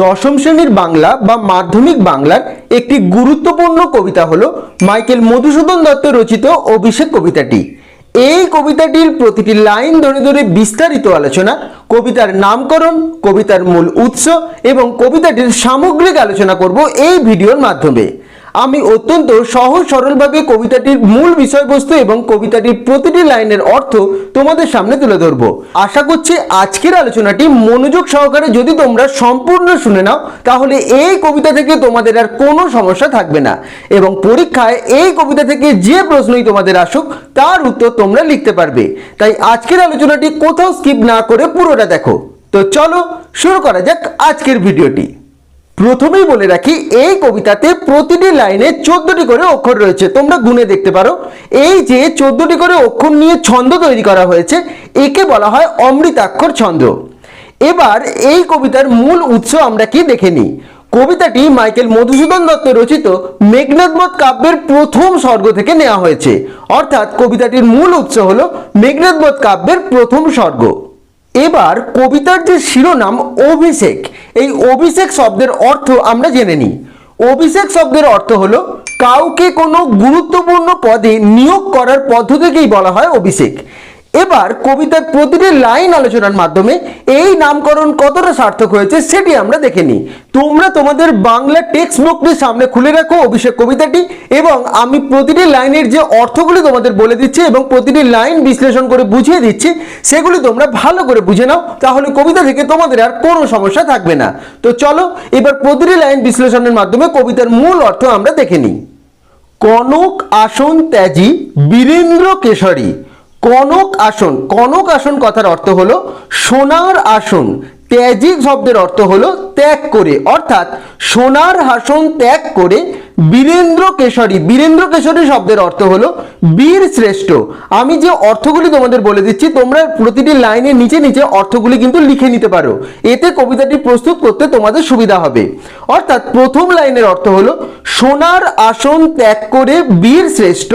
দশম শ্রেণির বাংলা বা মাধ্যমিক বাংলার একটি গুরুত্বপূর্ণ কবিতা হল মাইকেল মধুসূদন দত্ত রচিত অভিষেক কবিতাটি। এই কবিতাটির প্রতিটি লাইন ধরে ধরে বিস্তারিত আলোচনা, কবিতার নামকরণ, কবিতার মূল উৎস এবং কবিতাটির সামগ্রিক আলোচনা করব এই ভিডিওর মাধ্যমে। আমি অত্যন্ত সহজ সরলভাবে কবিতাটির মূল বিষয়বস্তু এবং কবিতাটির প্রতিটি লাইনের অর্থ তোমাদের সামনে তুলে ধরব। আশা করছি আজকের আলোচনাটি মনোযোগ সহকারে যদি তোমরা সম্পূর্ণ শুনে নাও, তাহলে এই কবিতা থেকে তোমাদের আর কোনো সমস্যা থাকবে না এবং পরীক্ষায় এই কবিতা থেকে যে প্রশ্নই তোমাদের আসুক, তার উত্তর তোমরা লিখতে পারবে। তাই আজকের আলোচনাটি কোথাও স্কিপ না করে পুরোটা দেখো। তো চলো শুরু করা যাক আজকের ভিডিওটি। প্রথমেই বলে রাখি, এই কবিতাতে প্রতিটি লাইনে চোদ্দটি করে অক্ষর রয়েছে। তোমরা গুনে দেখতে পারো। এই যে চোদ্দটি করে অক্ষর নিয়ে ছন্দ তৈরি করা হয়েছে, একে বলা হয় অমৃতাক্ষর ছন্দ। এবার এই কবিতার মূল উৎস আমরা কি দেখে নিই? কবিতাটি মাইকেল মধুসূদন দত্ত রচিত মেঘনাথবধ কাব্যের প্রথম স্বর্গ থেকে নেওয়া হয়েছে। অর্থাৎ কবিতাটির মূল উৎস হলো মেঘনাথবধ কাব্যের প্রথম স্বর্গ। এবার কবিতার যে শিরোনাম অভিষেক, এই অভিষেক শব্দের অর্থ আমরা জেনে নিই। অভিষেক শব্দের অর্থ হলো কাউকে কোনো গুরুত্বপূর্ণ পদে নিয়োগ করার পদ্ধতিকেই বলা হয় অভিষেক। এবার কবিতার প্রতিটি লাইন আলোচনার মাধ্যমে এই নামকরণ কতটা সার্থক হয়েছে সেটি আমরা দেখে নিই। তোমরা তোমাদের বাংলা টেক্সট বুকটি সামনে খুলে রাখো অভিষেক কবিতাটি এবং আমি প্রতিটি লাইনের যে অর্থগুলি তোমাদের বলে দিচ্ছি এবং প্রতিটি লাইন বিশ্লেষণ করে বুঝিয়ে দিচ্ছি, সেগুলি তোমরা ভালো করে বুঝে নাও, তাহলে কবিতা থেকে তোমাদের আর কোনো সমস্যা থাকবে না। তো চলো, এবার প্রতিটি লাইন বিশ্লেষণের মাধ্যমে কবিতার মূল অর্থ আমরা দেখে নিই। কনক আসন ত্যাজি বীরেন্দ্র কেশরী। কনক আসন কনক আসন কথার অর্থ হলো সোনার আসন। ত্যাজিক শব্দের অর্থ হলো ত্যাগ করে। অর্থাৎ সোনার আসন ত্যাগ করে বীরেন্দ্র কেশরী বীরেন্দ্র কেশরী শব্দের অর্থ হলো বীর শ্রেষ্ঠ। আমি যে অর্থগুলি তোমাদের বলে দিচ্ছি, তোমরা প্রতিটি লাইনের নিচে নিচে অর্থগুলি কিন্তু লিখে নিতে পারো। এতে কবিতাটি প্রস্তুত করতে তোমাদের সুবিধা হবে। অর্থাৎ প্রথম লাইনের অর্থ হলো, সোনার আসন ত্যাগ করে বীর শ্রেষ্ঠ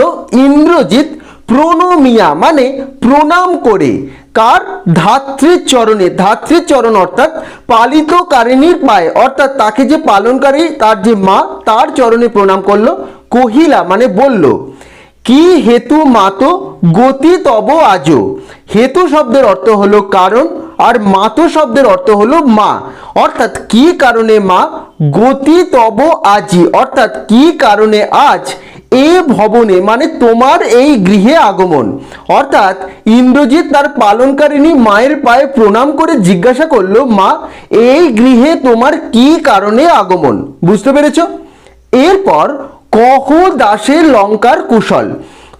ইন্দ্রজিৎ প্রণমিয়া মানে প্রণাম করে। কার? ধাত্রীর চরণে ধাত্রীর চরণ অর্থাৎ পালিত কারিনীর পায়ে। অর্থাৎ তাকে যে পালনকারী, তার যে মা, তার চরণে প্রণাম করল। কহিলা মানে বলল, কি হেতু মাতো গতি তব আজো? হেতু শব্দের অর্থ হলো কারণ আর মাতো শব্দের অর্থ হলো মা। অর্থাৎ কি কারণে মা? গতি তব আজি। অর্থাৎ কি কারণে আজ? এ ভবনে মানে তোমার এই গৃহে আগমন। অর্থাৎ ইন্দ্রজিৎ তার পালনকারিণী মায়ের পায়ে প্রণাম করে জিজ্ঞাসা করল, মা, এই গৃহে তোমার কি কারণে আগমন? বুঝতে পেরেছ? এরপর, কহ দাসের লঙ্কার কুশল।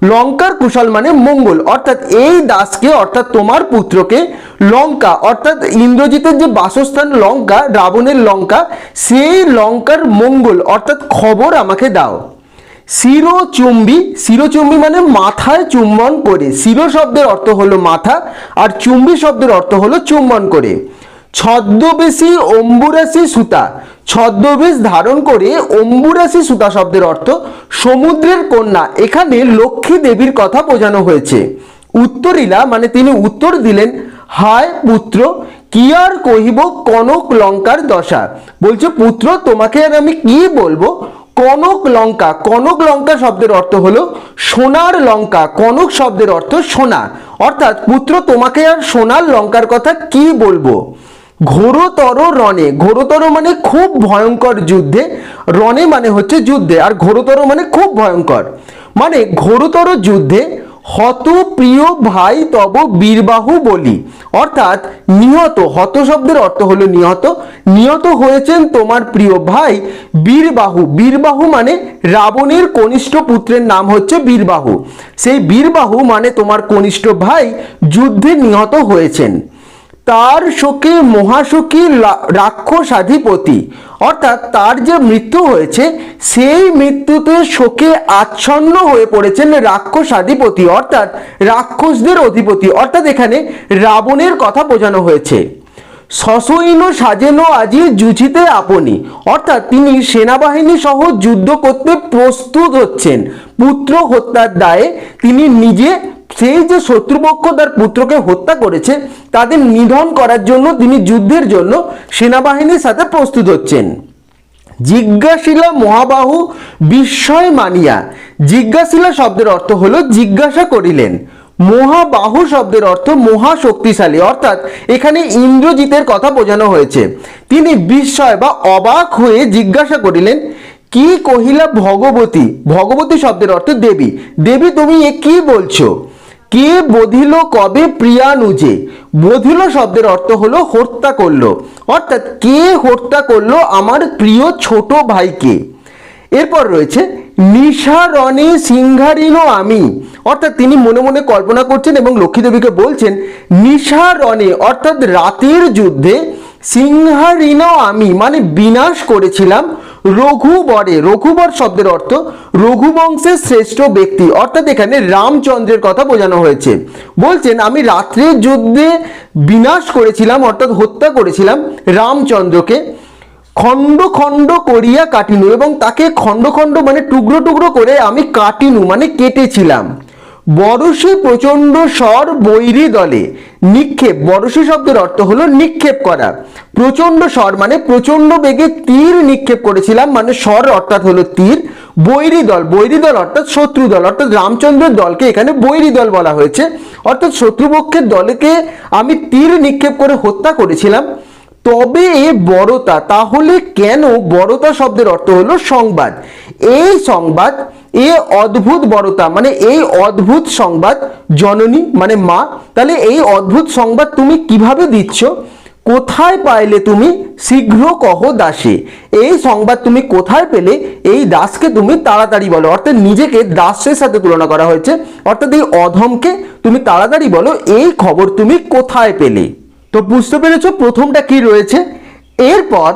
লঙ্কার কুশল মানে মঙ্গল। অর্থাৎ এই দাসকে, অর্থাৎ তোমার পুত্রকে লঙ্কা, অর্থাৎ ইন্দ্রজিতের যে বাসস্থান লঙ্কা, রাবণের লঙ্কা, সেই লঙ্কার মঙ্গল, অর্থাৎ খবর আমাকে দাও। শিরোচুম্বী শিরোচুম্বী মানে মাথায় চুম্বন করে। শিরো শব্দের অর্থ হলো মাথা, আর চুম্বী শব্দের অর্থ হলো চুম্বন করে। ছদ্মবেশী অম্বুরাশি সুতা। ছদ্মবেশ ধারণ করে অম্বুরাশি সুতা শব্দের অর্থ সমুদ্রের কন্যা। এখানে লক্ষ্মী দেবীর কথা বোঝানো হয়েছে। উত্তরিলা মানে তিনি উত্তর দিলেন, হায় পুত্র, কি আর কহিব কনক লঙ্কার দশা? বলছে, পুত্র, তোমাকে আর আমি কি বলব? কনক লঙ্কা। কনক লঙ্কা শব্দের অর্থ হলো সোনার লঙ্কা। কনক শব্দের অর্থ সোনা। অর্থাৎ পুত্র, তোমাকে আর সোনার লঙ্কার কথা কি বলব? ঘোরতর রণে। ঘোরতর মানে খুব ভয়ঙ্কর যুদ্ধে। রণে মানে হচ্ছে যুদ্ধে। আর ঘোরতর মানে খুব ভয়ঙ্কর। মানে ঘোরতর যুদ্ধে হত প্রিয় ভাই তব বীরবাহু বলি। অর্থাৎ নিহত, হত শব্দের অর্থ হলো নিহত। নিহত হয়েছেন তোমার প্রিয় ভাই বীরবাহু। বীরবাহু মানে রাবণের কনিষ্ঠ পুত্রের নাম হচ্ছে বীরবাহু। সেই বীরবাহু মানে তোমার কনিষ্ঠ ভাই যুদ্ধে নিহত হয়েছেন। তার শোকে মহাশোকী রাক্ষস আধিপতি। অর্থাৎ তার যে মৃত্যু হয়েছে, সেই মৃত্যুতে শোকে আচ্ছন্ন হয়ে পড়েছেন রাক্ষস আধিপতি, অর্থাৎ রাক্ষসদের অধিপতি। অর্থাৎ এখানে রাবণের কথা বোঝানো হয়েছে। সসৈন্য সাজেনো আজি জুঝিতে আপনি। অর্থাৎ তিনি সেনাবাহিনী সহ যুদ্ধ করতে প্রস্তুত হচ্ছেন। পুত্র হত্যার দায়ে তিনি নিজে সেই যে শত্রুপক্ষ তার পুত্রকে হত্যা করেছে, তাদের নিধন করার জন্য, তিনি যুদ্ধের জন্য সেনাবাহিনীর সাথে প্রস্তুত হচ্ছেন। জিজ্ঞাসিলা মহাবাহু বিস্ময় মানিয়া। জিজ্ঞাসিলা শব্দের অর্থ হলো জিজ্ঞাসা করিলেন। মহাবাহু শব্দের অর্থ মহা শক্তিশালী অর্থাৎ এখানে ইন্দ্রজিতের কথা বোঝানো হয়েছে। তিনি বিস্ময় বা অবাক হয়ে জিজ্ঞাসা করিলেন, কি কহিলা ভগবতী? ভগবতী শব্দের অর্থ দেবী। দেবী, তুমি এ কি বলছো? কে বধিল কবে প্রিয়ানুজে বধিল শব্দের অর্থ হলো হত্যা করল। অর্থাৎ কে হত্যা করল আমার প্রিয় ছোট ভাইকে? এরপর রয়েছে, নিশারণে সিংহারিণ আমি। অর্থাৎ তিনি মনে মনে কল্পনা করছেন এবং লক্ষ্মীদেবীকে বলছেন, নিশারণে, অর্থাৎ রাতের যুদ্ধে সিংহারিণ আমি মানে বিনাশ করেছিলাম রঘুবরে, রঘুবর শব্দের অর্থ রঘুবংশের শ্রেষ্ঠ ব্যক্তি। অর্থাৎ এখানে রামচন্দ্রের কথা বোঝানো হয়েছে। বলছেন, আমি রাত্রের যুদ্ধে বিনাশ করেছিলাম, অর্থাৎ হত্যা করেছিলাম রামচন্দ্রকে। খণ্ড খণ্ড করিয়া কাটিনু এবং তাকে খণ্ড খণ্ড মানে টুকরো টুকরো করে আমি কাটিনু মানে কেটেছিলাম। বরসে প্রচণ্ড স্বর বৈরী দলে। নিক্ষেপ বরসে শব্দের অর্থ হলো নিক্ষেপ করা। প্রচণ্ড স্বর মানে প্রচণ্ড বেগে তীর নিক্ষেপ করেছিলাম মানে স্বর অর্থাৎ হলো তীর, বৈরী দল। বৈরী দল অর্থাৎ শত্রু দল, অর্থাৎ রামচন্দ্রের দলকে এখানে বৈরী দল বলা হয়েছে। অর্থাৎ শত্রুপক্ষের দলকে আমি তীর নিক্ষেপ করে হত্যা করেছিলাম। তবে এ বড়তা, তাহলে কেন বড়তা শব্দের অর্থ হলো সংবাদ? এই সংবাদ এ অদ্ভুত বড়তা মানে এই অদ্ভুত সংবাদ জননী মানে মা, তাহলে এই অদ্ভুত সংবাদ তুমি কীভাবে দিচ্ছ? কোথায় পাইলে তুমি শীঘ্র কহ দাসে? এই সংবাদ তুমি কোথায় পেলে? এই দাসকে তুমি তাড়াতাড়ি বলো। অর্থাৎ নিজেকে দাসের সাথে তুলনা করা হয়েছে। অর্থাৎ এই অধমকে তুমি তাড়াতাড়ি বলো, এই খবর তুমি কোথায় পেলে? তো বুঝতে পেরেছ প্রথমটা কি রয়েছে? এরপর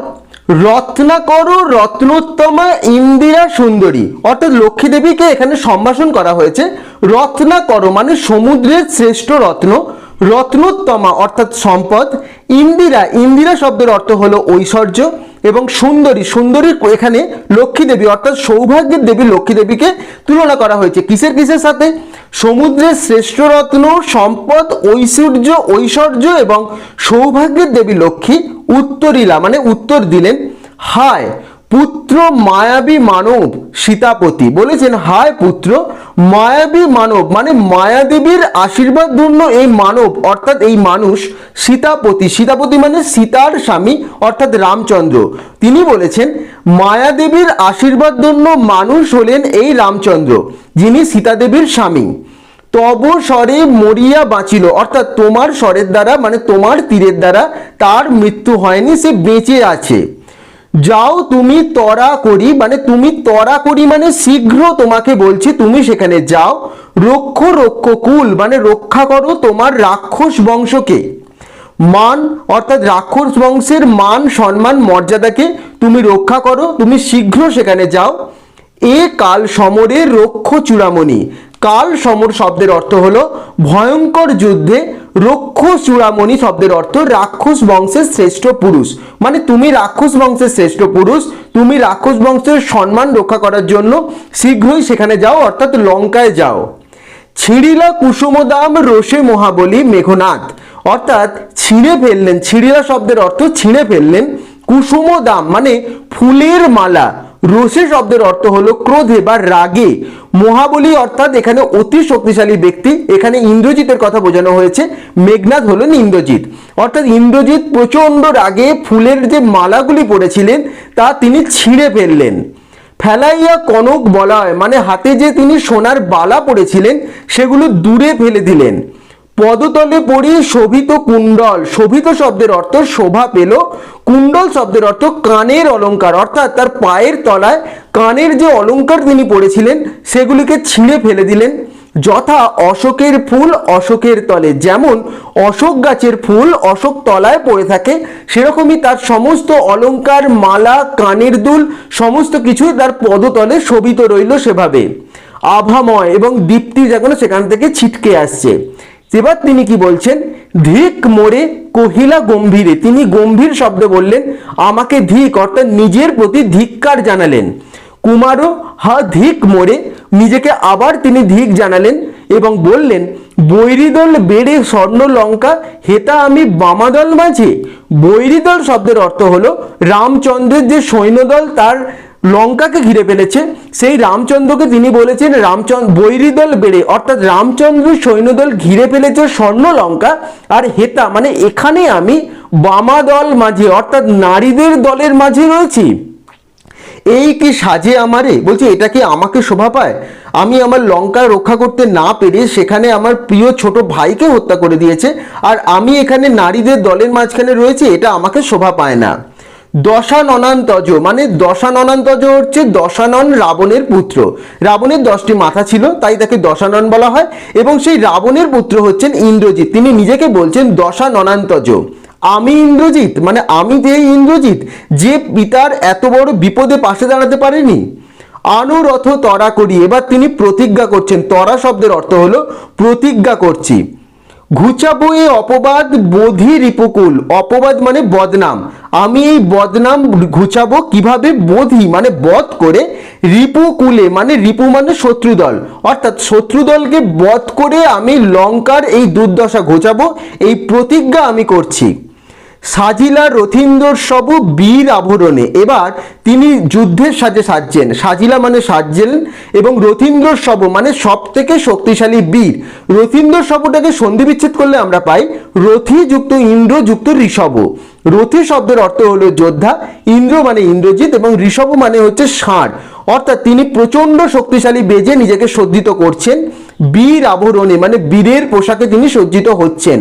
রত্নাকর রত্নোত্তমা, ইন্দিরা সুন্দরী। অর্থাৎ লক্ষ্মী দেবীকে এখানে সম্ভাষণ করা হয়েছে। রত্নাকর মানে সমুদ্রের শ্রেষ্ঠ রত্ন। রত্নোত্তমা অর্থাৎ সম্পদ। ইন্দিরা ইন্দিরা শব্দের অর্থ হলো ঐশ্বর্য এবং সুন্দরী। সুন্দরীর এখানে লক্ষ্মী দেবী, অর্থাৎ সৌভাগ্যের দেবী লক্ষ্মী দেবীকে তুলনা করা হয়েছে। কিসের কিসের সাথে? সমুদ্রের শ্রেষ্ঠ রত্ন, সম্পদ, ঐশ্বর্য ঐশ্বর্য এবং সৌভাগ্যের দেবী লক্ষ্মী উত্তরিলা মানে উত্তর দিলেন। হায় পুত্র মায়াবী মানব, সীতাপতি। বলেছেন, হায় পুত্র, মায়াবী মানব মানে মায়াদেবীর আশীর্বাদ ধন্য এই মানব, অর্থাৎ এই মানুষ সীতাপতি। সীতাপতি মানে সীতার স্বামী, অর্থাৎ রামচন্দ্র। তিনি বলেছেন, মায়াদেবীর আশীর্বাদ ধন্য মানুষ হলেন এই রামচন্দ্র, যিনি সীতাদেবীর স্বামী। তব স্বরে মরিয়া বাঁচিল, অর্থাৎ তোমার স্বরের দ্বারা মানে তোমার তীরের দ্বারা, তার মৃত্যু হয়নি, সে বেঁচে আছে। যাও তুমি তরা করি মানে তুমি তরা করি মানে শীঘ্র তোমাকে বলছি, তুমি সেখানে যাও। রক্ষ রক্ষ কুল মানে রক্ষা করো তোমার রাক্ষস বংশকে। মান, অর্থাৎ রাক্ষস বংশের মান, সম্মান, মর্যাদাকে তুমি রক্ষা করো, তুমি শীঘ্র সেখানে যাও। এ কাল সমরের রক্ষ চূড়ামণি। কাল সমর শব্দের অর্থ হলো ভয়ঙ্কর যুদ্ধে রক্ষ চূড়ামণি শব্দের অর্থ রাক্ষস বংশের শ্রেষ্ঠ পুরুষ। মানে তুমি রাক্ষস বংশের শ্রেষ্ঠ পুরুষ, তুমি রাক্ষস বংশের সম্মান রক্ষা করার জন্য শীঘ্রই সেখানে যাও, অর্থাৎ লঙ্কায় যাও। ছিঁড়িলা কুসুমদাম রোষে মহাবলী মেঘনাথ অর্থাৎ ছিঁড়ে ফেললেন, ছিঁড়িলা শব্দের অর্থ ছিঁড়ে ফেললেন কুসুমদাম মানে ফুলের মালা। রোষে শব্দের অর্থ হলো ক্রোধে বা রাগে। মহাবলী অর্থাৎ এখানে অতি শক্তিশালী ব্যক্তি, এখানে ইন্দ্রজিতের কথা বোঝানো হয়েছে মেঘনাথ হলেন ইন্দ্রজিৎ। অর্থাৎ ইন্দ্রজিৎ প্রচণ্ড রাগে ফুলের যে মালাগুলি পড়েছিলেন, তা তিনি ছিঁড়ে ফেললেন। ফেলাইয়া কনক বলা হয় মানে হাতে যে তিনি সোনার বালা পড়েছিলেন, সেগুলো দূরে ফেলে দিলেন। পদতলে পড়ি শোভিত কুণ্ডল। শোভিত শব্দের অর্থ শোভা পেল। কুণ্ডল শব্দের অর্থ কানের অলঙ্কার অর্থাৎ তার পায়ের তলায় কানের যে অলঙ্কার তিনি পড়েছিলেন, সেগুলিকে ছিঁড়ে ফেলে দিলেন। যথা অশোকের ফুল অশোকের তলে। যেমন অশোক গাছের ফুল অশোক তলায় পড়ে থাকে, সেরকমই তার সমস্ত অলঙ্কার মালা, কানের দুল, সমস্ত কিছুই তার পদতলে শোভিত রইল সেভাবে। আভাময় এবং দীপ্তি যেন সেখান থেকে ছিটকে আসছে। এবার তিনি কি বলছেন? ধিক মোড়ে কহিলা গম্ভীরে। তিনি গম্ভীর শব্দে বললেন, আমাকে ধিক অর্থাৎ নিজের প্রতি ধিক্কার জানালেন। কুমারও, হা, ধিক মোড়ে নিজেকে আবার তিনি ধিক জানালেন এবং বললেন, বৈরিদল বেড়ে স্বর্ণ লঙ্কা, হেতা আমি বামাদল মাঝে বৈরিদল শব্দের অর্থ হলো, রামচন্দ্রের যে সৈন্যদল, তার লঙ্কাকে ঘিরে ফেলেছে। সেই রামচন্দ্রকে তিনি বলেছেন, রামচন্দ্র, বৈরিদল বেড়ে, অর্থাৎ রামচন্দ্রের সৈন্যদল ঘিরে ফেলেছে স্বর্ণ লঙ্কা আর হেতা। মানে এখানে আমি বামাদল মাঝে, অর্থাৎ নারীদের দলের মাঝে রয়েছি। এই কি সাজে আমারে? বলছি, এটা কি আমাকে শোভা পায়? আমি আমার লঙ্কা রক্ষা করতে না পেরে সেখানে আমার প্রিয় ছোট ভাইকে হত্যা করে দিয়েছে, আর আমি এখানে নারীদের দলের মাঝখানে রয়েছে, এটা আমাকে শোভা পায় না। দশাননান্তজ মানে দশাননান্তজ হচ্ছে দশানন রাবণের পুত্র। রাবণের দশটি মাথা ছিল, তাই তাকে দশানন বলা হয়, এবং সেই রাবণের পুত্র হচ্ছেন ইন্দ্রজিৎ। তিনি নিজেকে বলছেন দশাননান্তজ। আমি ইন্দ্রজিৎ মানে আমি যে ইন্দ্রজিৎ, যে পিতার এত বড় বিপদে পাশে দাঁড়াতে পারেনি। আনুরথ তরা করি, এবার তিনি প্রতিজ্ঞা করছেন। তরা শব্দের অর্থ হলো প্রতিজ্ঞা করছি। ঘুচাবো এ অপবাদ বোধি রিপুকুল। অপবাদ মানে বদনাম। আমি এই বদনাম ঘুচাবো কীভাবে বোধি? মানে বধ করে রিপুকুলে মানে রিপু মানে শত্রুদল। অর্থাৎ শত্রুদলকে বধ করে আমি লঙ্কার এই দুর্দশা ঘোচাবো, এই প্রতিজ্ঞা আমি করছি। সাজিলা রথীন্দ্র সব বীর আভরণে। এবার তিনি যুদ্ধের সাজে সাজছেন। সাজিলা মানে সাজছেন এবং রথীন্দ্র সব মানে সব থেকে শক্তিশালী বীর। রথীন্দ্র সবটাকে সন্ধি বিচ্ছেদ করলে আমরা পাই রথি যুক্ত ইন্দ্র যুক্ত ঋষভ। রথি শব্দের অর্থ হলো যোদ্ধা। ইন্দ্র মানে ইন্দ্রজিৎ এবং ঋষভ মানে হচ্ছে ষাঁড়। অর্থাৎ তিনি প্রচণ্ড শক্তিশালী বেজে নিজেকে সজ্জিত করছেন। বীর আভরণে মানে বীরের পোশাকে তিনি সজ্জিত হচ্ছেন।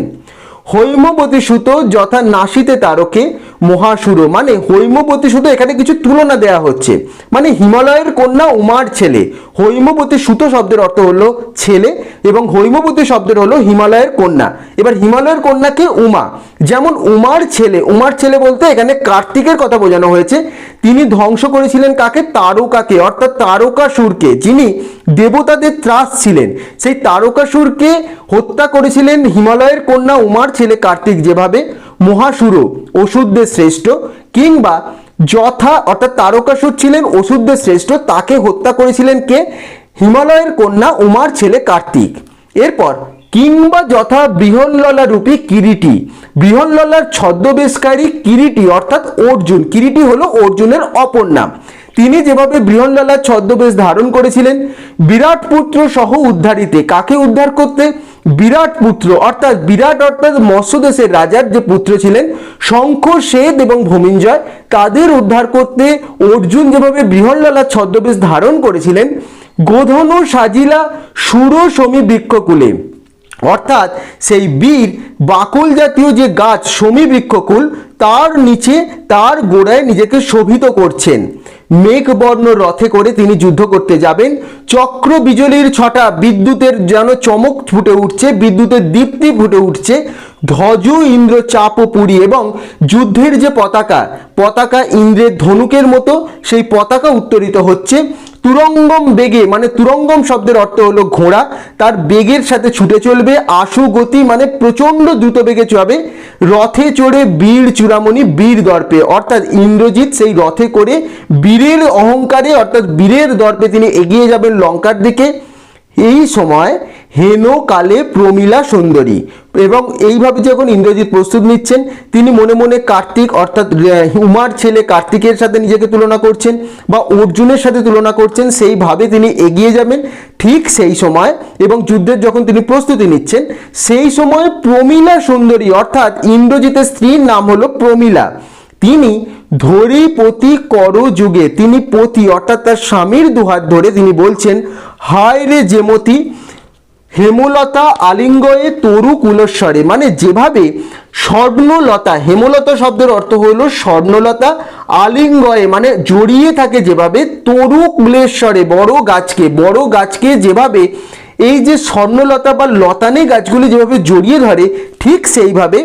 হৈমবতী সুত যথা নাসিতে তারকে মহাসুর মানে হৈমবতী সুত এখানে কিছু তুলনা দেয়া হচ্ছে। মানে হিমালয়ের কন্যা উমার ছেলে। হৈমবতী সুত শব্দের অর্থ হলো ছেলে এবং হৈমবতী শব্দের হলো হিমালয়ের কন্যা। এবার হিমালয়ের কন্যাকে উমা। যেমন উমার ছেলে উমার ছেলে বলতে এখানে কার্তিকের কথা বোঝানো হয়েছে। তিনি ধ্বংস করেছিলেন কাকে? তারকাকে, অর্থাৎ তারকাসুরকে, যিনি দেবতাদের ত্রাস ছিলেন। সেই তারকাসুরকে হত্যা করেছিলেন হিমালয়ের কন্যা উমার ছেলে কার্তিক যেভাবে। মহাসুর ওষুধদের শ্রেষ্ঠ কিংবা যথা অর্থাৎ তারকাসুর ছিলেন ওষুধদের শ্রেষ্ঠ, তাকে হত্যা করেছিলেন কে? হিমালয়ের কন্যা উমার ছেলে কার্তিক। এরপর কিংবা যথা বৃহল্ললা রূপী কিরিটি। বৃহল্ললার ছদ্মবেশকারী কিরিটি অর্থাৎ অর্জুন। কিরিটি হলো অর্জুনের অপর নাম। তিনি যেভাবে বৃহল্ললার ছদ্মবেশ ধারণ করেছিলেন, বিরাট পুত্র সহ উদ্ধারিতে, কাকে উদ্ধার করতে? বিরাট পুত্র, অর্থাৎ বিরাট অর্থাৎ মৎস্যদেশের রাজার যে পুত্র ছিলেন শঙ্খ শ্বেত এবং ভূমিঞ্জয়, তাদের উদ্ধার করতে অর্জুন যেভাবে বৃহল্ললার ছদ্মবেশ ধারণ করেছিলেন, গোধনু সাজিলা সুর সমী বৃক্ষকুলে। অর্থাৎ সেই বীর বাকুল জাতীয় যে গাছ, সমী বৃক্ষকুল, তার নিচে, তার গোড়ায় নিজেকে শোভিত করছেন। মেঘবর্ণ রথে করে তিনি যুদ্ধ করতে যাবেন। চক্র বিজলির ছটা বিদ্যুতের যেন চমক ফুটে উঠছে, বিদ্যুতের দীপ্তি ফুটে উঠছে। ধ্বজ, ইন্দ্র চাপ ও পুরী এবং যুদ্ধের যে পতাকা পতাকা ইন্দ্রের ধনুকের মতো, সেই পতাকা উত্তরিত হচ্ছে। তুরঙ্গম বেগে মানে তুরঙ্গম শব্দের অর্থ হলো ঘোড়া, তার বেগের সাথে ছুটে চলবে, আশু গতি মানে প্রচণ্ড দ্রুত বেগে চলবে রথে চড়ে বীর চূড়ামণি বীর দর্পে, অর্থাৎ ইন্দ্রজিৎ সেই রথে করে বীরের অহংকারে, অর্থাৎ বীরের দর্পে তিনি এগিয়ে যাবেন লঙ্কার দিকে। এই সময় হেন কালে প্রমীলা সুন্দরী। এবং এইভাবে যখন ইন্দ্রজিৎ প্রস্তুত নিচ্ছেন, তিনি মনে মনে কার্তিক অর্থাৎ উমার ছেলে কার্তিকের সাথে নিজেকে তুলনা করছেন বা অর্জুনের সাথে তুলনা করছেন, সেইভাবে তিনি এগিয়ে যাবেন ঠিক সেই সময় এবং যুদ্ধের যখন তিনি প্রস্তুতি নিচ্ছেন, সেই সময় প্রমীলা সুন্দরী অর্থাৎ ইন্দ্রজিতের স্ত্রীর নাম হলো প্রমীলা। তিনি ধরি পতি কর যুগে তিনি পতি অর্থাৎ তার স্বামীর দুহাত ধরে তিনি বলছেন, হায় রে যেমতি হেমলতা আলিঙ্গয়ে তরু কুলস্বরে। মানে যেভাবে স্বর্ণলতা, হেমলতা শব্দের অর্থ হলো স্বর্ণলতা আলিঙ্গয়ে মানে জড়িয়ে থাকে যেভাবে তরু কুলেশ্বরে, বড় গাছকে। বড় গাছকে যেভাবে এই যে স্বর্ণলতা বা লতানে গাছগুলি যেভাবে জড়িয়ে ধরে, ঠিক সেইভাবে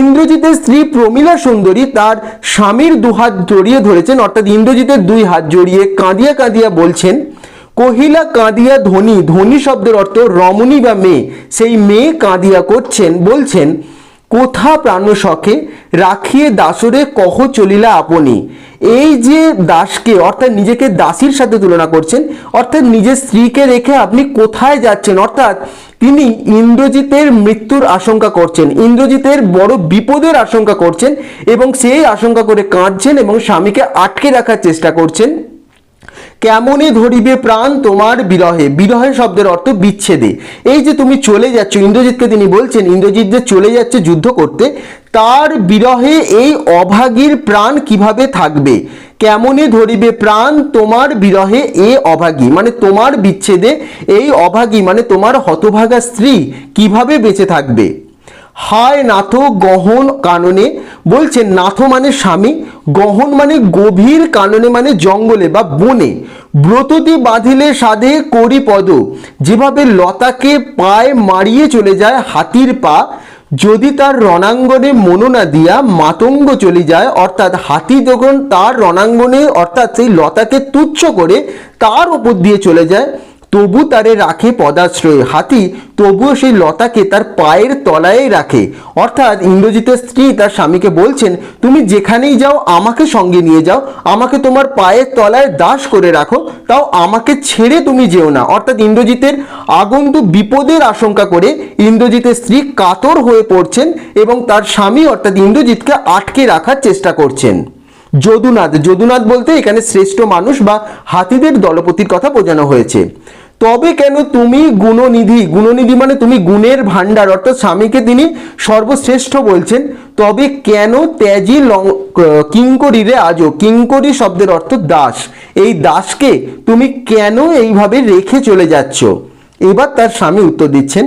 ইন্দ্রজিতের স্ত্রী প্রমীলা সুন্দরী তার স্বামীর দুহাত জড়িয়ে ধরেছেন, অর্থাৎ ইন্দ্রজিতের দুই হাত জড়িয়ে কাঁদিয়া কাঁদিয়া বলছেন কহিলা কাঁদিয়া ধনী ধনী শব্দের অর্থ রমণী বা মেয়ে। সেই মেয়ে কাঁদিয়া করছেন, বলছেন, কোথা প্রাণ সখে রাখিয়ে দাসরে কহ চলিলা আপনি? এই যে দাসকে, অর্থাৎ নিজেকে দাসীর সাথে তুলনা করছেন, অর্থাৎ নিজের স্ত্রীকে রেখে আপনি কোথায় যাচ্ছেন, অর্থাৎ তিনি ইন্দ্রজিতের মৃত্যুর আশঙ্কা করছেন, ইন্দ্রজিতের বড় বিপদের আশঙ্কা করছেন এবং সেই আশঙ্কা করে কাঁদছেন এবং স্বামীকে আটকে রাখার চেষ্টা করছেন। কেমনে ধরিবে প্রাণ তোমার বিরহে? বিরহে শব্দের অর্থ বিচ্ছেদে। এই যে তুমি চলে যাচ্ছ, ইন্দ্রজিৎকে তিনি বলছেন, ইন্দ্রজিৎ যে চলে যাচ্ছে যুদ্ধ করতে, তার বিরহে এই অভাগীর প্রাণ কীভাবে থাকবে? কেমনে ধরিবে প্রাণ তোমার বিরহে এ অভাগী? মানে তোমার বিচ্ছেদে এই অভাগী মানে তোমার হতভাগা স্ত্রী কীভাবে বেঁচে থাকবে? হায় নাথ, গহন কাননে। বলছেন নাথ মানে স্বামী, গহন মানে গভীর, কাননে মানে জঙ্গলে বা বনে। ব্রততি বাঁধিলে সাধে করি পদ যেভাবে লতাকে পায়ে মারিয়ে চলে যায় হাতির পা, যদি তার রণাঙ্গনে মননা দিয়া মাতঙ্গ চলে যায়, অর্থাৎ হাতি যখন তার রণাঙ্গনে, অর্থাৎ সেই লতাকে তুচ্ছ করে, তার উপর দিয়ে চলে যায় তবু তারে রাখে পদাশ্রয়। হাতি তবুও সেই লতাকে তার পায়ের তলায় রাখে। অর্থাৎ ইন্দ্রজিতের স্ত্রী তার স্বামীকে বলছেন, তুমি যেখানেই যাও, আমাকে সঙ্গে নিয়ে যাও। আমাকে তোমার পায়ের তলায় দাস করে রাখো। তাও আমাকে ছেড়ে তুমি যেও না। অর্থাৎ ইন্দ্রজিতের আগন্তুক বিপদের আশঙ্কা করে ইন্দ্রজিতের স্ত্রী কাতর হয়ে পড়ছেন এবং তার স্বামী অর্থাৎ ইন্দ্রজিৎকে আটকে রাখার চেষ্টা করছেন। যদুনাথ যদুনাথ বলতে এখানে শ্রেষ্ঠ মানুষ বা হাতিদের দলপতির কথা বোঝানো হয়েছে। তবে কেন তুমি গুণনিধি? গুণনিধি মানে তুমি গুণের ভাণ্ডার, অর্থাৎ স্বামীকে তিনি সর্বশ্রেষ্ঠ বলছেন। তবে কেন ত্যাজি লং কিঙ্করিরে আজও? কিঙ্করি শব্দের অর্থ দাস। এই দাসকে তুমি কেন এইভাবে রেখে চলে যাচ্ছ? এবার তার স্বামী উত্তর দিচ্ছেন,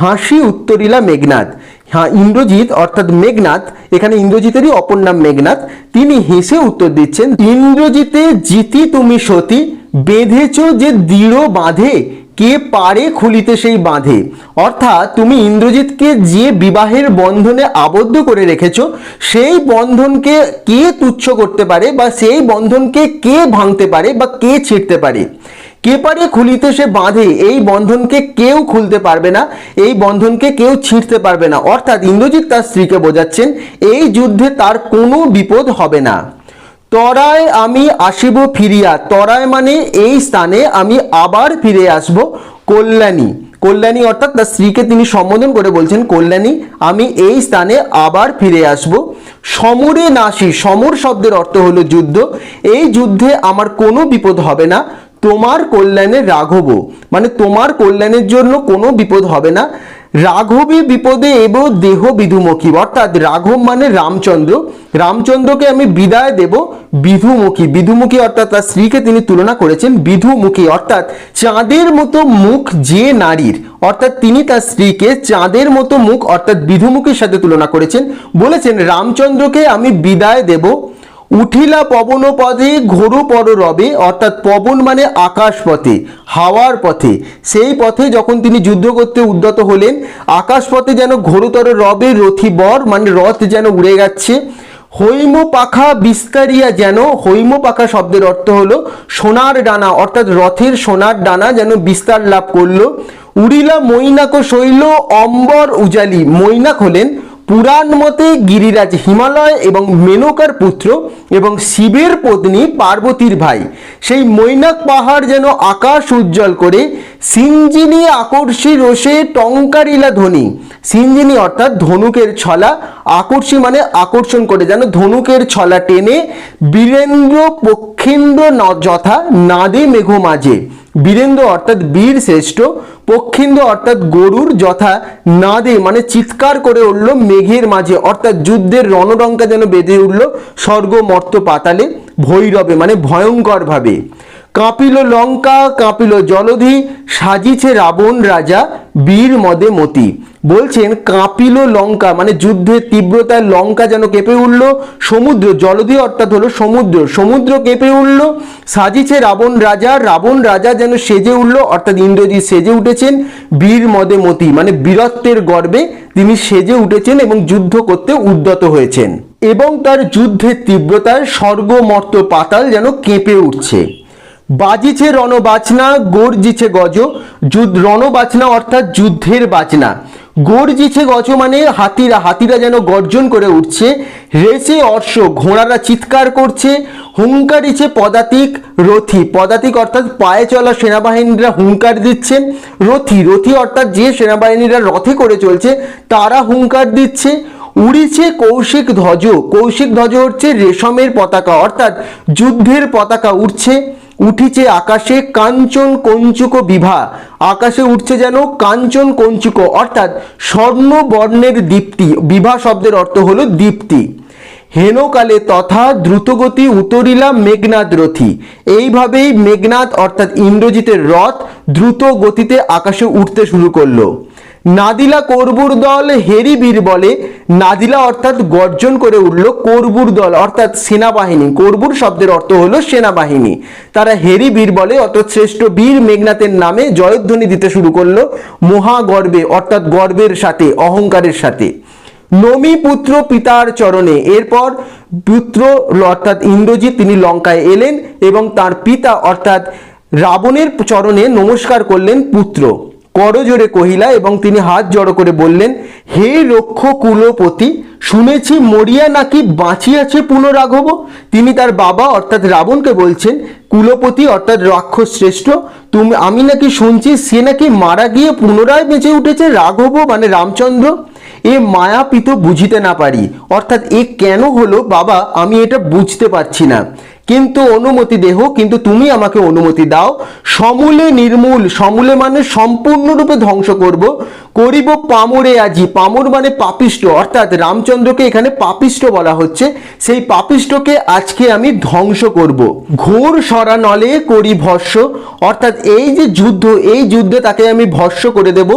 হাসি উত্তরিলা মেঘনাথ হ্যাঁ ইন্দ্রজিৎ, অর্থাৎ মেঘনাথ এখানে ইন্দ্রজিতেরই অপর নাম মেঘনাথ তিনি হেসে উত্তর দিচ্ছেন, ইন্দ্রজিতে জিতি তুমি সতী বেঁধেছ যে দৃঢ় বাঁধে, কে পারে খুলিতে সেই বাঁধে? অর্থাৎ তুমি ইন্দ্রজিৎকে যে বিবাহের বন্ধনে আবদ্ধ করে রেখেছ, সেই বন্ধনকে কে তুচ্ছ করতে পারে বা সেই বন্ধনকে কে ভাঙতে পারে বা কে ছিঁড়তে পারে? কে পারে খুলিতে সে বাঁধে? এই বন্ধনকে কেউ খুলতে পারবে না, এই বন্ধনকে কেউ ছিঁড়তে পারবে না। অর্থাৎ ইন্দ্রজিৎ তার স্ত্রীকে বোঝাচ্ছেন, এই যুদ্ধে তার কোনো বিপদ হবে না। তরায় আমি আসিব ফিরিয়া। তরায় মানে এই স্থানে আমি আবার ফিরে আসব কল্যাণী। কল্যাণী অর্থাৎ তার স্ত্রীকে তিনি সম্বোধন করে বলছেন, কল্যাণী, আমি এই স্থানে আবার ফিরে আসব। সমরে নাসি। সমর শব্দের অর্থ হলো যুদ্ধ। এই যুদ্ধে আমার কোনো বিপদ হবে না। তোমার কল্যাণে রাঘব। মানে তোমার কল্যাণের জন্য কোনো বিপদ হবে না। রাঘবী বিপদে এব দেহ বিধুমুখী। অর্থাৎ রাঘব মানে রামচন্দ্র। রামচন্দ্রকে আমি বিদায় দেব বিধুমুখী। বিধুমুখী অর্থাৎ তার স্ত্রীকে তিনি তুলনা করেছেন বিধুমুখী। অর্থাৎ চাঁদের মতো মুখ যে নারীর, অর্থাৎ তিনি তার স্ত্রীকে চাঁদের মতো মুখ, অর্থাৎ বিধুমুখীর সাথে তুলনা করেছেন। বলেছেন, রামচন্দ্রকে আমি বিদায় দেব উঠিলা পবন পথে ঘোরু পর রবে, অর্থাৎ পবন মানে আকাশ পথে হাওয়ার পথে। সেই পথে যখন তিনি যুদ্ধ করতে উদ্যত হলেন আকাশ পথে যেন ঘোরতর রবে রথি বর মানে রথ যেন উড়ে যাচ্ছে। হৈম পাখা বিস্তারিয়া যেন, হৈম পাখা শব্দের অর্থ হলো সোনার ডানা, অর্থাৎ রথের সোনার ডানা যেন বিস্তার লাভ করল। উড়িলা মৈনাক শৈল অম্বর উজালি। মৈনাক হলেন পুরাণ মতে গিরিরাজ হিমালয় এবং মেনকার পুত্র এবং শিবের পত্নী পার্বতীর ভাই। সেই মৈনাক পাহাড় যেন আকাশ উজ্জ্বল করে, সিঞ্জিনী আকর্ষী রোষে টঙ্কারিলা ধ্বনি। সিঞ্জিনী অর্থাৎ ধনুকের ছলা। আকর্ষী মানে আকর্ষণ করে যেন ধনুকের ছলা টেনে, বীরেন্দ্র পক্ষেন্দ্র যথা নাদে মেঘ মাঝে বীরেন্দ্র অর্থাৎ বীর শ্রেষ্ঠ পক্ষিন্দ অর্থাৎ গরুর যথা নাদে মানে চিৎকার করে উঠল মেঘের মাঝে, অর্থাৎ যুদ্ধের রণডঙ্কা যেন বেঁধে উঠল স্বর্গ মর্ত পাতালে, ভৈরবে মানে ভয়ঙ্কর ভাবে কাঁপিল লঙ্কা, কাঁপিল জলধি, সাজিছে রাবণ রাজা, বীর মদে মতি। বলছেন, কাঁপিল লঙ্কা মানে যুদ্ধের তীব্রতায় লঙ্কা যেন কেঁপে উঠল, সমুদ্র, জলধি অর্থাৎ হলো সমুদ্র সমুদ্র কেঁপে উঠল, সাজিছে রাবণ রাজা রাবণ রাজা যেন সেজে উঠল, অর্থাৎ ইন্দ্রজিৎ সেজে উঠেছেন, বীর মদে মতি মানে বীরত্বের গর্বে তিনি সেজে উঠেছেন এবং যুদ্ধ করতে উদ্যত হয়েছেন। এবং তার যুদ্ধের তীব্রতায় স্বর্গ মর্ত পাতাল যেন কেঁপে উঠছে। বাজিছে রণবাচনা গর্জিছে গজ। যুদ্ধ রণবাচনা অর্থাৎ যুদ্ধের বাচনা গর্জিছে গজ মানে হাতিরা হাতিরা যেন গর্জন করে উঠছে। রেসে অর্শ, ঘোড়ারা চিৎকার করছে। হুঙ্কারিছে পদাতিক রথি। পদাতিক অর্থাৎ পায়ে চলা সেনাবাহিনীরা হুঙ্কার দিচ্ছেন রথি রথি অর্থাৎ যে সেনাবাহিনীরা রথে করে চলছে, তারা হুঙ্কার দিচ্ছে। উড়িছে কৌশিক ধ্বজ। কৌশিক ধ্বজ হচ্ছে রেশমের পতাকা, অর্থাৎ যুদ্ধের পতাকা উঠছে উঠিছে আকাশে কাঞ্চন কঞ্চুক বিভা। আকাশে উঠছে যেন কাঞ্চন কঞ্চুক। অর্থাৎ স্বর্ণ বর্ণের দীপ্তি। বিভা শব্দের অর্থ হলো দীপ্তি। হেনকালে তথা দ্রুতগতি উতরিলা মেঘনাদ রথী। এইভাবেই মেঘনাদ অর্থাৎ ইন্দ্রজিতের রথ দ্রুত গতিতে আকাশে উঠতে শুরু করল। নাদিলা করবুর দল হেরি বীর বলে। নাদিলা অর্থাৎ গর্জন করে উঠল করবুর দল, অর্থাৎ সেনাবাহিনী। করবুর শব্দের অর্থ হলো সেনাবাহিনী। তারা হেরি বীর বলে, অর্থাৎ শ্রেষ্ঠ বীর মেঘনাথের নামে জয়ধ্বনি দিতে শুরু করল মহাগর্বে, অর্থাৎ গর্বের সাথে, অহংকারের সাথে। নমি পুত্র পিতার চরণে, এরপর পুত্র অর্থাৎ ইন্দ্রজিৎ তিনি লঙ্কায় এলেন এবং তার পিতা অর্থাৎ রাবণের চরণে নমস্কার করলেন পুত্র। করজোরে কহিলা এবং তিনি হাত জড়ো করে বললেন, হে রক্ষ কুলপতি শুনেছি মরিয়া নাকি বাঁচিয়াছে পুনরাঘব তিনি তার বাবা অর্থাৎ রাবণকে বলছেন, কুলপতি অর্থাৎ রাক্ষস শ্রেষ্ঠ, তুমি, আমি নাকি শুনছি সে নাকি মারা গিয়ে পুনরায় বেঁচে উঠেছে রাঘব মানে রামচন্দ্র। এ মায়াপিত বুঝিতে না পারি। অর্থাৎ এ কেন হলো? বাবা, আমি এটা বুঝতে পারছি না। কিন্তু অনুমতি দেহ, কিন্তু তুমি আমাকে অনুমতি দাও। সমূলে নির্মূল, সমূলে মানে সম্পূর্ণরূপে ধ্বংস করব। করিব পামরে আজি। পামর মানে পাপিষ্ট অর্থাৎ রামচন্দ্রকে এখানে পাপিষ্ট বলা হচ্ছে। সেই পাপিষ্টকে আজকে আমি ধ্বংস করব। ঘোর সরা নলে করি ভস্য। অর্থাৎ এই যে যুদ্ধ, এই যুদ্ধে তাকে আমি ভস্য করে দেব।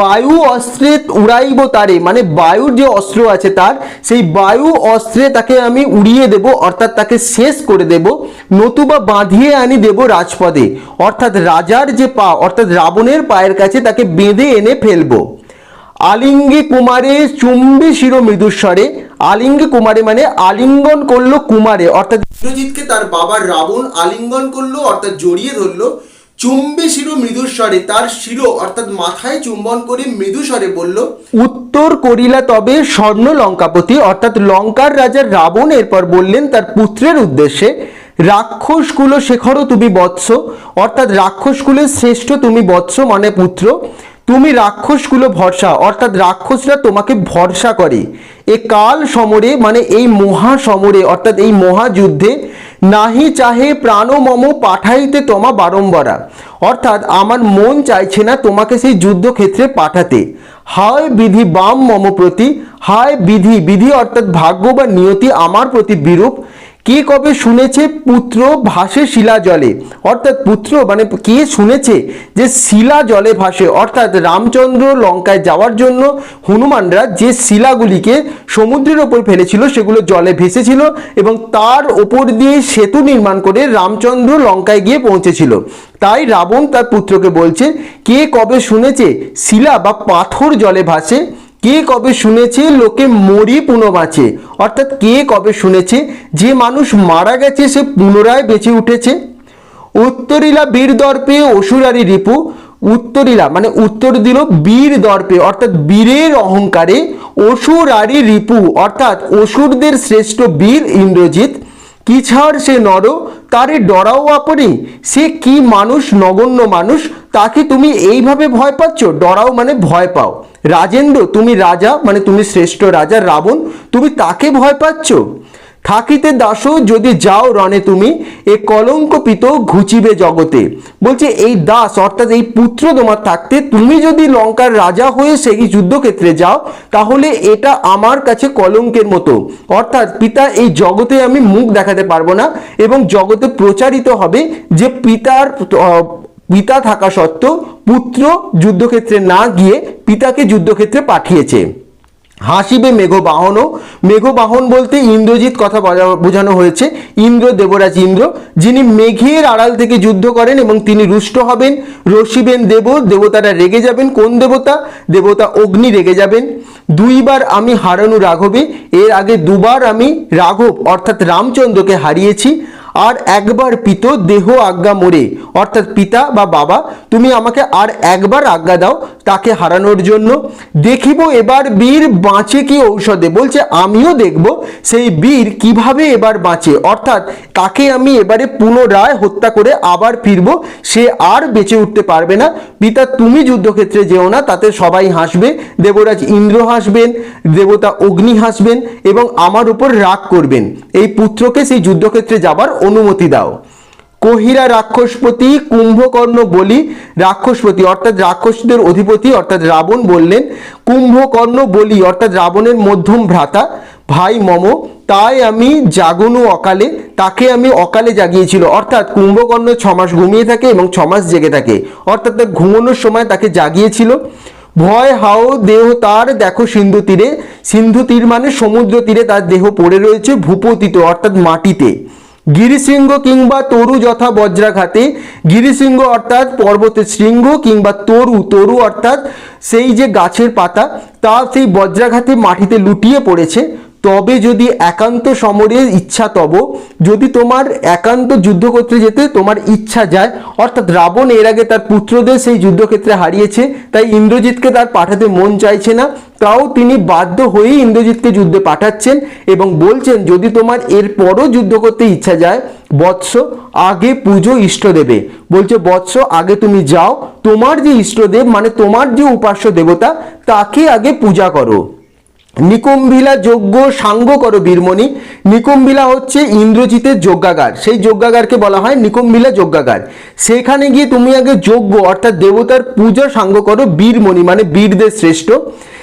বায়ু অস্ত্রে উড়াইব তারে। মানে বায়ুর যে অস্ত্র আছে তার, সেই বায়ু অস্ত্রে তাকে আমি উড়িয়ে দেব। অর্থাৎ তাকে শেষ করে দেব। নতুবা বাঁধিয়ে আনি দেব রাজপদে। অর্থাৎ রাজার যে পা, অর্থাৎ রাবণের পায়ের কাছে তাকে বেঁধে এনে ফেলব। আলিঙ্গে কুমারে চুম্বি শির মৃদুস্বরে। আলিঙ্গে কুমারে মানে আলিঙ্গন করল কুমারে অর্থাৎ ইন্দ্রজিৎকে তার বাবার রাবণ আলিঙ্গন করল অর্থাৎ জড়িয়ে ধরলো। চুম্বি শির মৃদুস্বরে তার শির অর্থাৎ মাথায় চুম্বন করে মৃদুস্বরে বলল উত্তর করিলা তবে স্বর্ণ লঙ্কাপতি অর্থাৎ লঙ্কার রাজা রাবণ এরপর বললেন তার পুত্রের উদ্দেশ্যে রাক্ষসকুলো শেখরও তুমি বৎস অর্থাৎ রাক্ষসকুলের শ্রেষ্ঠ তুমি বৎস মানে পুত্র তুমি রাক্ষসগুলো ভরসা, অর্থাৎ রাক্ষসরা তোমাকে ভরসা করে। এ কাল সমরে মানে এই মহা সমরে, অর্থাৎ এই মহাযুদ্ধে, নাহি চাহে প্রাণ মম পাঠাইতে তোমা বারম্বরা। অর্থাৎ আমার মন চাইছে না তোমাকে সেই যুদ্ধক্ষেত্রে পাঠাতে। হায় বিধি বাম মম প্রতি, হায় বিধি বিধি অর্থাৎ ভাগ্য বা নিয়তি আমার প্রতি বিরূপ। কে কবে শুনেছে পুত্র ভাসে শিলা জলে? অর্থাৎ পুত্র মানে কে শুনেছে যে শিলা জলে ভাসে? অর্থাৎ রামচন্দ্র লঙ্কায় যাওয়ার জন্য হনুমানরা যে শিলাগুলিকে সমুদ্রের ওপর ফেলেছিল, সেগুলো জলে ভেসেছিল এবং তার ওপর দিয়ে সেতু নির্মাণ করে রামচন্দ্র লঙ্কায় গিয়ে পৌঁছেছিল। তাই রাবণ তার পুত্রকে বলছে, কে কবে শুনেছে শিলা বা পাথর জলে ভাসে? কে কবে শুনেছে লোকে মরি পুনঃ বাঁচে অর্থাৎ কে কবে শুনেছে? যে মানুষ মারা গেছে সে পুনরায় বেঁচে উঠেছে? উত্তরিলা বীর দর্পে অসুরারি রিপু, উত্তরিলা মানে উত্তর দিল বীর দর্পে, অর্থাৎ বীরের অহংকারে অসুরারি রিপু, অর্থাৎ অসুরদের শ্রেষ্ঠ বীর ইন্দ্রজিৎ। কি ছাড় সে নর, তারে ডরাও আপনি, সে কি মানুষ, নগণ্য মানুষ, তাকে তুমি এইভাবে ভয় পাচ্ছ? ডরাও মানে ভয় পাও। রাজেন্দ্র, তুমি রাজা মানে তুমি শ্রেষ্ঠ রাজা, রাবণ, তুমি তাকে ভয় পাচ্ছ? থাকিতে দাস, যদি যাও রণে তুমি, এ কলঙ্কপিত ঘুচিবে জগতে। বলছে, এই দাস, অর্থাৎ এই পুত্র তোমার থাকতে, তুমি যদি লঙ্কার রাজা হয়ে সেই যুদ্ধক্ষেত্রে যাও, তাহলে এটা আমার কাছে কলঙ্কের মতো। অর্থাৎ পিতা, এই জগতে আমি মুখ দেখাতে পারব না, এবং জগতে প্রচারিত হবে যে পিতার পিতা থাকা সত্ত্বেও পুত্র যুদ্ধক্ষেত্রে না গিয়ে পিতাকে যুদ্ধক্ষেত্রে পাঠিয়েছে। হাসিবে মেঘবাহন মেঘবাহন বলতে ইন্দ্রজিৎ কথা বোঝানো হয়েছে। ইন্দ্র দেবরাজ ইন্দ্র, যিনি মেঘের আড়াল থেকে যুদ্ধ করেন এবং তিনি রুষ্ট হবেন। রসিবেন দেব, দেবতারা রেগে যাবেন। কোন দেবতা? দেবতা অগ্নি রেগে যাবেন। দুইবার আমি হারানু রাঘবে, এর আগে দুবার আমি রাঘব, অর্থাৎ রামচন্দ্রকে হারিয়েছি। আর একবার পিত দেহ আজ্ঞা মোরে। অর্থাৎ পিতা বা বাবা, তুমি আমাকে আর একবার আজ্ঞা দাও তাকে হারানোর জন্য। দেখিব এবার বীর বাঁচে কি ঔষধে। বলছে, আমিও দেখব সেই বীর কীভাবে এবার বাঁচে। অর্থাৎ তাকে আমি এবারে পুনরায় হত্যা করে আবার ফিরব। সে আর বেঁচে উঠতে পারবে না। পিতা, তুমি যুদ্ধক্ষেত্রে যেও না, তাতে সবাই হাসবে। দেবরাজ ইন্দ্র হাসবেন, দেবতা অগ্নি হাসবেন এবং আমার উপর রাগ করবেন। এই পুত্রকে সেই যুদ্ধক্ষেত্রে যাবার অনুমতি দাও। কহিরা রাক্ষসপতি, কুম্ভকর্ণ বলি রাক্ষসপতি, অর্থাৎ রাক্ষসদের অধিপতি, অর্থাৎ রাবণ বললেন, কুম্ভকর্ণ বলি, অর্থাৎ রাবণের মধ্যম ভ্রাতা, ভাই মম, তাই আমি জাগনু অকালে, তাকে আমি অকালে জাগিয়েছিল। অর্থাৎ কুম্ভকর্ণ ছমাস ঘুমিয়ে থাকে এবং ছমাস জেগে থাকে। অর্থাৎ তার ঘুমানোর সময় তাকে জাগিয়েছিল। ভয় হাও দেহ তার, দেখো সিন্ধু তীরে। সিন্ধু তীর মানে সমুদ্র তীরে তার দেহ পড়ে রয়েছে ভূপতিত, অর্থাৎ মাটিতে। গিরিশৃঙ্গ কিংবা তরু যথা বজ্রাঘাতে, গিরিশৃঙ্গ অর্থাৎ পর্বতের শৃঙ্গ কিংবা তরু তরু অর্থাৎ সেই যে গাছের পাতা তা সেই বজ্রাঘাতে মাটিতে লুটিয়ে পড়েছে। তবে যদি একান্ত সমরের ইচ্ছা তব, যদি তোমার একান্ত যুদ্ধ করতে যেতে তোমার ইচ্ছা যায়, অর্থাৎ রাবণ এর আগে তার পুত্রদের সেই যুদ্ধক্ষেত্রে হারিয়েছে, তাই ইন্দ্রজিৎকে তার পাঠাতে মন চাইছে না, তাও তিনি বাধ্য হয়েই ইন্দ্রজিৎকে যুদ্ধে পাঠাচ্ছেন এবং বলছেন, যদি তোমার এরপরও যুদ্ধ করতে ইচ্ছা যায়, বৎস, আগে পুজো ইষ্ট দেবে। বলছে, বৎস, আগে তুমি যাও, তোমার যে ইষ্টদেব মানে তোমার যে উপাস্য দেবতা, তাকে আগে পূজা করো। নিকুম্ভিলা যজ্ঞ সাঙ্গ করো বীরমণি। নিকুম্ভিলা হচ্ছে ইন্দ্রজিতের যজ্ঞাগার। সেই যজ্ঞাগারকে বলা হয় নিকুম্ভিলা যজ্ঞাগার। সেখানে গিয়ে তুমি আগে যজ্ঞ, অর্থাৎ দেবতার পূজা সাঙ্গ করো বীরমণি মানে বীরদের শ্রেষ্ঠ।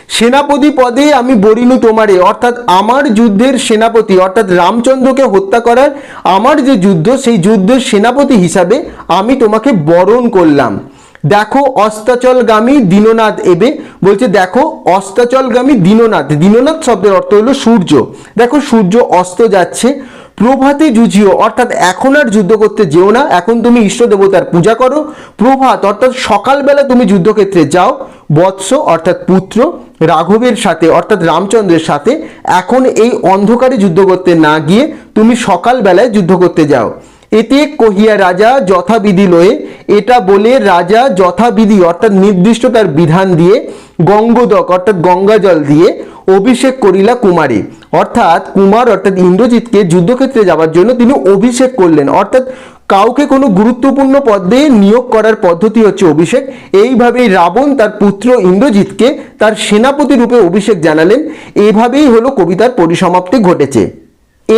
সেনাপতি পদে আমি বরিনু তোমারে, অর্থাৎ আমার যুদ্ধের সেনাপতি, অর্থাৎ রামচন্দ্রকে হত্যা করার আমার যে যুদ্ধ, সেই যুদ্ধের সেনাপতি হিসাবে আমি তোমাকে বরণ করলাম। দেখো অস্তাচলগামী দীননাথ এবে। বলছে, দেখো অস্তাচলগামী দীননাথ। দীননাথ শব্দের অর্থ হলো সূর্য। দেখো, সূর্য অস্ত যাচ্ছে, প্রভাতে জুঝিও অর্থাৎ এখন আর যুদ্ধ করতে যেও না, এখন তুমি ইষ্ট দেবতার পূজা করো। প্রভাত, অর্থাৎ সকালবেলা তুমি যুদ্ধক্ষেত্রে যাও, বৎস, অর্থাৎ পুত্র, রাঘবের সাথে, অর্থাৎ রামচন্দ্রের সাথে। এখন এই অন্ধকারে যুদ্ধ করতে না গিয়ে তুমি সকালবেলায় যুদ্ধ করতে যাও। এতে কহিয়া রাজা যথাবিধি লয়ে এটা বলে রাজা যথাবিধি, অর্থাৎ নির্দিষ্ট তার বিধান দিয়ে গঙ্গোদক, অর্থাৎ গঙ্গা জল দিয়ে অভিষেক করিলা কুমারী। অর্থাৎ কুমার, অর্থাৎ ইন্দ্রজিৎকে যুদ্ধক্ষেত্রে যাওয়ার জন্য তিনি অভিষেক করলেন। অর্থাৎ কাউকে কোনো গুরুত্বপূর্ণ পদে নিয়োগ করার পদ্ধতি হচ্ছে অভিষেক। এইভাবেই রাবণ তার পুত্র ইন্দ্রজিৎকে তার সেনাপতি রূপে অভিষেক জানালেন। এইভাবেই হলো কবিতার পরিসমাপ্তি ঘটেছে।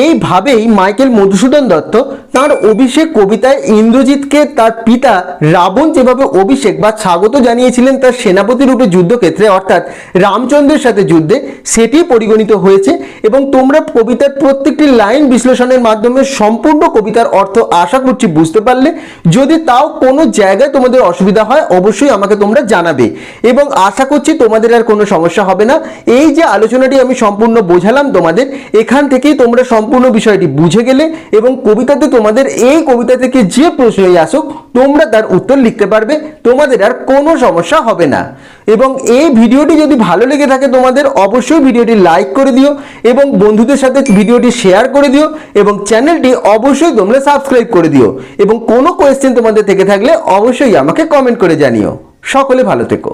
এইভাবেই মাইকেল মধুসূদন দত্ত তার অভিষেক কবিতায় ইন্দ্রজিৎকে তার পিতা রাবণ যেভাবে অভিষেক বা স্বাগত জানিয়েছিলেন তার সেনাপতি রূপে যুদ্ধক্ষেত্রে, অর্থাৎ রামচন্দ্রের সাথে যুদ্ধে, সেটি পরিগণিত হয়েছে এবং তোমরা কবিতার প্রত্যেকটি লাইন বিশ্লেষণের মাধ্যমে সম্পূর্ণ কবিতার অর্থ আশা করছি বুঝতে পারলে। যদি তাও কোনো জায়গায় তোমাদের অসুবিধা হয়, অবশ্যই আমাকে তোমরা জানাবে। এবং আশা করছি তোমাদের আর কোনো সমস্যা হবে না। এই যে আলোচনাটি আমি সম্পূর্ণ বোঝালাম তোমাদের, এখান থেকেই তোমরা সম্পূর্ণ বিষয়টি বুঝে গেলে এবং কবিতাতে তোমাদের এই কবিতা থেকে যে প্রশ্নই আসুক, তোমরা তার উত্তর লিখতে পারবে, তোমাদের আর কোনো সমস্যা হবে না। এবং এই ভিডিওটি যদি ভালো লেগে থাকে তোমাদের, অবশ্যই ভিডিওটি লাইক করে দিও এবং বন্ধুদের সাথে ভিডিওটি শেয়ার করে দিও এবং চ্যানেলটি অবশ্যই তোমরা সাবস্ক্রাইব করে দিও এবং কোনো কোয়েশ্চেন তোমাদের থেকে থাকলে অবশ্যই আমাকে কমেন্ট করে জানিও। সকলে ভালো থেকো।